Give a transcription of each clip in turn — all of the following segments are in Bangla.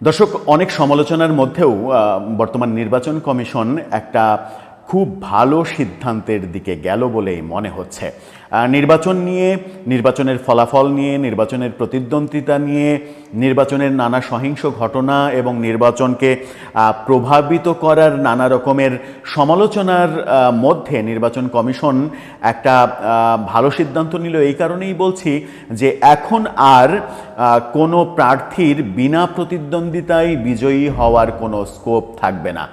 দর্শক অনেক সমালোচনার মধ্যেও বর্তমান নির্বাচন কমিশন একটা খুব ভালো সিদ্ধান্তের দিকে গেল বলেই মনে হচ্ছে। নির্বাচন নিয়ে, নির্বাচনের ফলাফল নিয়ে, নির্বাচনের প্রতিদ্বন্দ্বিতা নিয়ে, নির্বাচনের নানা সহিংস ঘটনা এবং নির্বাচনকে প্রভাবিত করার নানা রকমের সমালোচনার মধ্যে নির্বাচন কমিশন একটা ভালো সিদ্ধান্ত নিল। এই কারণেই বলছি যে এখন আর কোনো প্রার্থীর বিনা প্রতিদ্বন্দ্বিতায় বিজয়ী হওয়ার কোনো স্কোপ থাকবে না।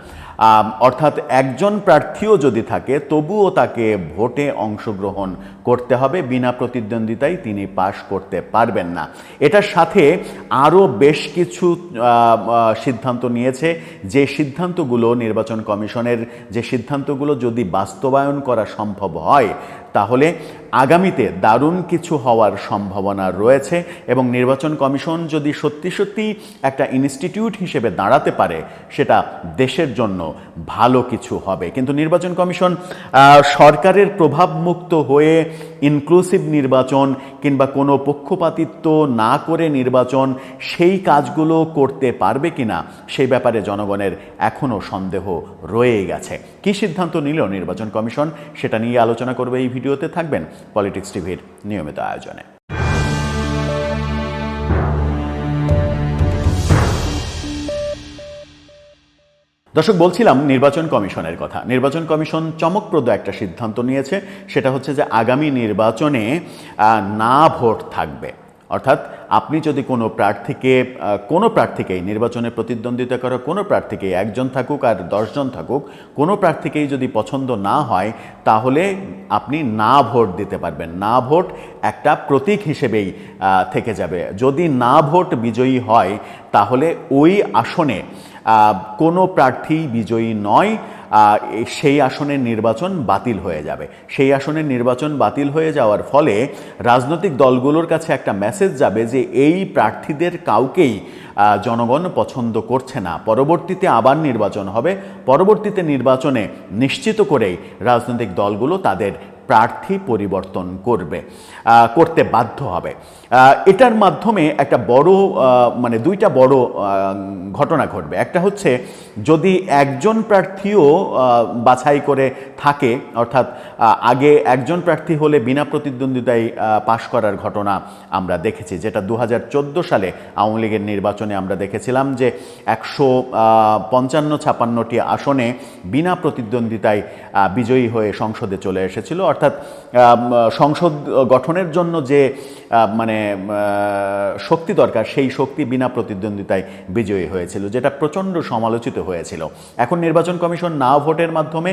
অর্থাৎ একজন প্রার্থীও যদি থাকে তবুও তাকে ভোটে অংশগ্রহণ করতে হবে, বিনা প্রতিদ্বন্দ্বিতায় তিনি পাশ করতে পারবেন না। এটার সাথে আরও বেশ কিছু সিদ্ধান্ত নিয়েছে। যে সিদ্ধান্তগুলো নির্বাচন কমিশনের, যে সিদ্ধান্তগুলো যদি বাস্তবায়ন করা সম্ভব হয়, তাহলে আগামীতে দারুণ কিছু হওয়ার সম্ভাবনা রয়েছে এবং নির্বাচন কমিশন যদি সত্যি সত্যি একটা ইনস্টিটিউট হিসেবে দাঁড়াতে পারে, সেটা দেশের জন্য ভালো কিছু হবে। কিন্তু নির্বাচন কমিশন সরকারের প্রভাবমুক্ত হয়ে ইনক্লুসিভ নির্বাচন কিংবা কোনো পক্ষপাতিত্ব না করে নির্বাচন, সেই কাজগুলো করতে পারবে কিনা সেই ব্যাপারে জনগণের এখনও সন্দেহ রয়ে গেছে। কি সিদ্ধান্ত নিল নির্বাচন কমিশন, সেটা নিয়ে আলোচনা করবে এই ভিডিওতে, থাকবেন পলিটিক্স টিভির নিয়মিত আয়োজনে। দর্শক, বলছিলাম নির্বাচন কমিশনের কথা। নির্বাচন কমিশন চমকপ্রদ একটা সিদ্ধান্ত নিয়েছে, সেটা হচ্ছে যে আগামী নির্বাচনে না ভোট থাকবে। অর্থাৎ আপনি যদি কোনো প্রার্থীকে কোনো প্রার্থীকেই নির্বাচনে প্রতিদ্বন্দ্বিতা করা, কোনো প্রার্থীকেই একজন থাকুক আর দশজন থাকুক, কোনো প্রার্থীকেই যদি পছন্দ না হয়, তাহলে আপনি না ভোট দিতে পারবেন। না ভোট একটা প্রতীক হিসেবেই থেকে যাবে। যদি না ভোট বিজয়ী হয়, তাহলে ওই আসনে কোনো প্রার্থী বিজয়ী নয় সেই আসনের নির্বাচন বাতিল হয়ে যাবে। সেই আসনের নির্বাচন বাতিল হয়ে যাওয়ার ফলে রাজনৈতিক দলগুলোর কাছে একটা মেসেজ যাবে যে এই প্রার্থীদের কাউকেই জনগণ পছন্দ করছে না। পরবর্তীতে আবার নির্বাচন হবে। পরবর্তীতে নির্বাচনে নিশ্চিত করেই রাজনৈতিক দলগুলো তাদের প্রার্থী পরিবর্তন করবে করতে বাধ্য হবে। এটার মাধ্যমে একটা বড় মানে দুইটা বড় ঘটনা ঘটবে। একটা হচ্ছে, যদি একজন প্রার্থীও বাছাই করে থাকে, অর্থাৎ আগে একজন প্রার্থী হলে বিনা প্রতিদ্বন্দ্বিতায় পাশ করার ঘটনা আমরা দেখেছি, যেটা দু হাজার চোদ্দ সালে আওয়ামী লীগের নির্বাচনে আমরা দেখেছিলাম যে একশো পঞ্চান্ন ছাপান্নটি আসনে বিনা প্রতিদ্বন্দ্বিতায় বিজয়ী হয়ে সংসদে চলে এসেছিল। অর্থাৎ সংসদ গঠনের জন্য যে মানে শক্তি দরকার, সেই শক্তি বিনা প্রতিদ্বন্দ্বিতায় বিজয়ী হয়েছিল, যেটা প্রচণ্ড সমালোচিত হয়েছিল। এখন নির্বাচন কমিশন না ভোটের মাধ্যমে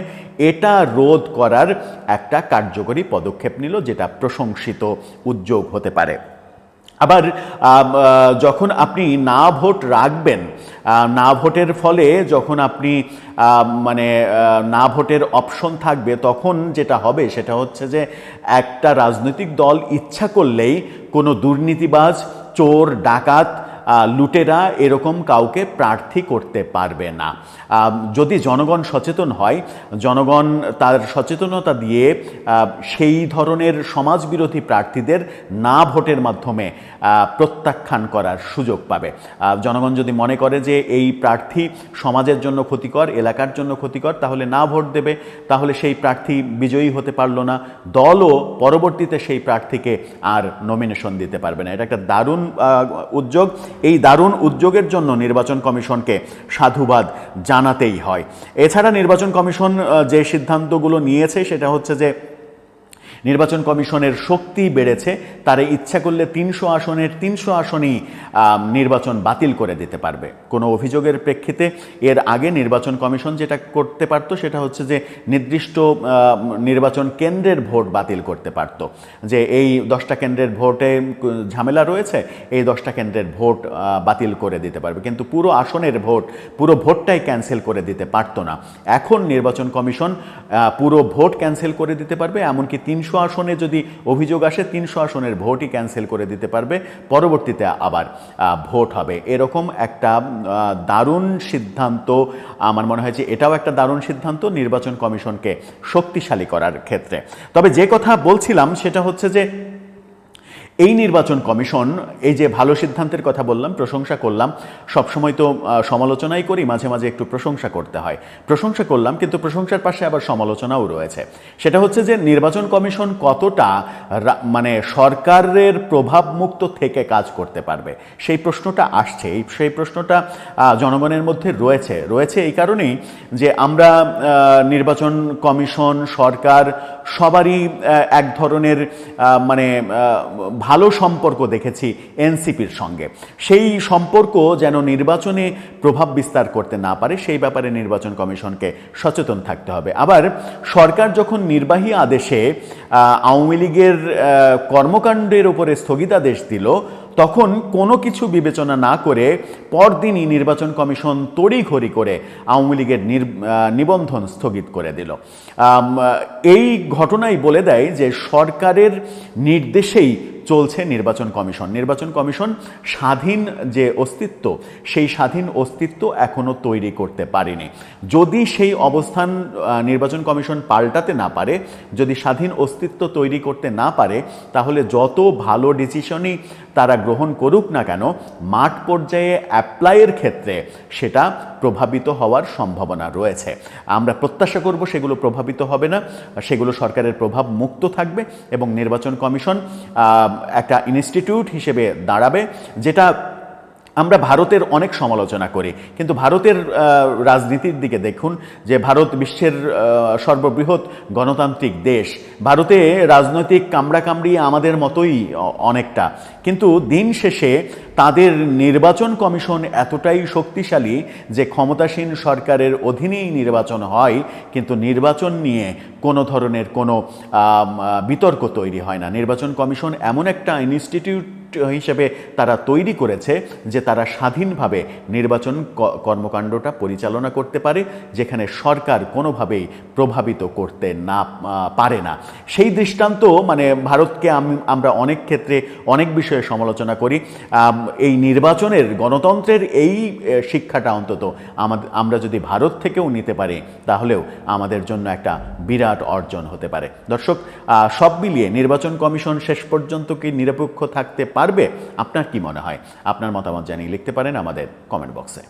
এটা রোধ করার একটা কার্যকরী পদক্ষেপ নিল, যেটা প্রশংসিত উদ্যোগ হতে পারে। আবার যখন আপনি না ভোট রাখবেন না ভোটের ফলে যখন আপনি মানে না ভোটের অপশন থাকবে, তখন যেটা হবে সেটা হচ্ছে যে একটা রাজনৈতিক দল ইচ্ছা করলেই কোনো দুর্নীতিবাজ, চোর, ডাকাত লুটেরা এরকম কাউকে প্রার্থী করতে পারবে না। যদি জনগণ সচেতন হয়, জনগণ তার সচেতনতা দিয়ে সেই ধরনের সমাজবিরোধী প্রার্থীদের না ভোটের মাধ্যমে প্রত্যাখ্যান করার সুযোগ পাবে। জনগণ যদি মনে করে যে এই প্রার্থী সমাজের জন্য ক্ষতিকর, এলাকার জন্য ক্ষতিকর, তাহলে না ভোট দেবে, তাহলে সেই প্রার্থী বিজয়ী হতে পারল না। দলও পরবর্তীতে সেই প্রার্থীকে আর নমিনেশন দিতে পারবে না। এটা একটা দারুণ উদ্যোগ। এই দারুণ উদ্যোগের জন্য নির্বাচন কমিশনকে সাধুবাদ জানাতেই হয়। এছাড়া নির্বাচন কমিশন যে সিদ্ধান্তগুলো নিয়েছে, সেটা হচ্ছে যে নির্বাচন কমিশনের শক্তি বেড়েছে, তারা ইচ্ছা করলে তিনশো আসনের তিনশো আসনই নির্বাচন বাতিল করে দিতে পারবে। কোনো অভিযোগের প্রেক্ষিতে এর আগে নির্বাচন কমিশন যেটা করতে পারত, সেটা হচ্ছে যে নির্দিষ্ট নির্বাচন কেন্দ্রের ভোট বাতিল করতে পারত। যে এই দশটা কেন্দ্রের ভোটে ঝামেলা রয়েছে, এই দশটা কেন্দ্রের ভোট বাতিল করে দিতে পারবে। কিন্তু পুরো আসনের ভোট, পুরো ভোটটাই ক্যান্সেল করে দিতে পারতো না। এখন নির্বাচন কমিশন পুরো ভোট ক্যান্সেল করে দিতে পারবে, এমনকি তিনশো আসনে যদি অভিযোগ আসে, তিনশো আসনের ভোটই ক্যান্সেল করে দিতে পারবে। পরবর্তীতে আবার ভোট হবে। এরকম একটা দারুণ সিদ্ধান্ত আমার মনে হয় যে এটাও একটা দারুণ সিদ্ধান্ত নির্বাচন কমিশনকে শক্তিশালী করার ক্ষেত্রে। তবে যে কথা বলছিলাম সেটা হচ্ছে যে এই নির্বাচন কমিশন, এই যে ভালো সিদ্ধান্তের কথা বললাম, প্রশংসা করলাম, সবসময় তো সমালোচনাই করি, মাঝে মাঝে একটু প্রশংসা করতে হয়। প্রশংসা করলাম, কিন্তু প্রশংসার পাশে আবার সমালোচনাও রয়েছে। সেটা হচ্ছে যে নির্বাচন কমিশন কতটা মানে সরকারের প্রভাবমুক্ত থেকে কাজ করতে পারবে? সেই প্রশ্নটা আসছে। এই, সেই প্রশ্নটা জনগণের মধ্যে রয়েছে। রয়েছে এই কারণেই যে আমরা নির্বাচন কমিশন, সরকার সবারই এক ধরনের মানে ভালো সম্পর্ক দেখেছি এনসিপির সঙ্গে। সেই সম্পর্ক যেন নির্বাচনে প্রভাব বিস্তার করতে না পারে, সেই ব্যাপারে নির্বাচন কমিশনকে সচেতন থাকতে হবে। আবার সরকার যখন নির্বাহী আদেশে আওয়ামী লীগের কর্মকাণ্ডের উপরে স্থগিতাদেশ দিল তখন কোনো কিছু বিবেচনা না করে পরদিনই নির্বাচন কমিশন তড়িঘড়ি করে আওয়ামী লীগের নিবন্ধন স্থগিত করে দিল। এই ঘটনাই বলে দেয় যে সরকারের নির্দেশেই চলছে নির্বাচন কমিশন। নির্বাচন কমিশন স্বাধীন যে অস্তিত্ব, সেই স্বাধীন অস্তিত্ব এখনও তৈরি করতে পারেনি। যদি সেই অবস্থান নির্বাচন কমিশন পাল্টাতে না পারে, যদি স্বাধীন অস্তিত্ব তৈরি করতে না পারে, তাহলে যত ভালো ডিসিশনই তারা গ্রহণ করুক না কেন, মাঠ পর্যায়ে অ্যাপ্লাইয়ের ক্ষেত্রে সেটা প্রভাবিত হওয়ার সম্ভাবনা রয়েছে। আমরা প্রত্যাশা করব সেগুলো প্রভাবিত হবে না, সেগুলো সরকারের প্রভাব মুক্ত থাকবে এবং নির্বাচন কমিশন একটা ইনস্টিটিউট হিসেবে দাঁড়াবে, যেটা আমরা ভারতের অনেক সমালোচনা করি, কিন্তু ভারতের রাজনীতির দিকে দেখুন যে ভারত বিশ্বের সর্ববৃহৎ গণতান্ত্রিক দেশ। ভারতে রাজনৈতিক কামড়াকামড়ি আমাদের মতোই অনেকটা। কিন্তু দিন শেষে তাদের নির্বাচন কমিশন এতটাই শক্তিশালী যে ক্ষমতাসীন সরকারের অধীনেই নির্বাচন হয়, কিন্তু নির্বাচন নিয়ে কোনো ধরনের কোনো বিতর্ক তৈরি হয় না। নির্বাচন কমিশন এমন একটা ইনস্টিটিউট হিসেবে তারা তৈরি করেছে যে তারা স্বাধীনভাবে নির্বাচন কর্মকাণ্ডটা পরিচালনা করতে পারে, যেখানে সরকার কোনোভাবেই প্রভাবিত করতে না পারে না। সেই দৃষ্টান্ত মানে ভারতকে আমরা অনেক ক্ষেত্রে অনেক বিষয়ে সমালোচনা করি। এই নির্বাচনের গণতন্ত্রের এই শিক্ষাটা অন্তত আমাদের আমরা যদি ভারত থেকেও নিতে পারি, তাহলেও আমাদের জন্য একটা বিরাট অর্জন হতে পারে। দর্শক সব মিলিয়ে নির্বাচন কমিশন শেষ পর্যন্ত কি নিরপেক্ষ থাকতে পারবে? আপনার কি মনে হয়? আপনার মতামত জানিয়ে লিখতে পারেন আমাদের কমেন্ট বক্সে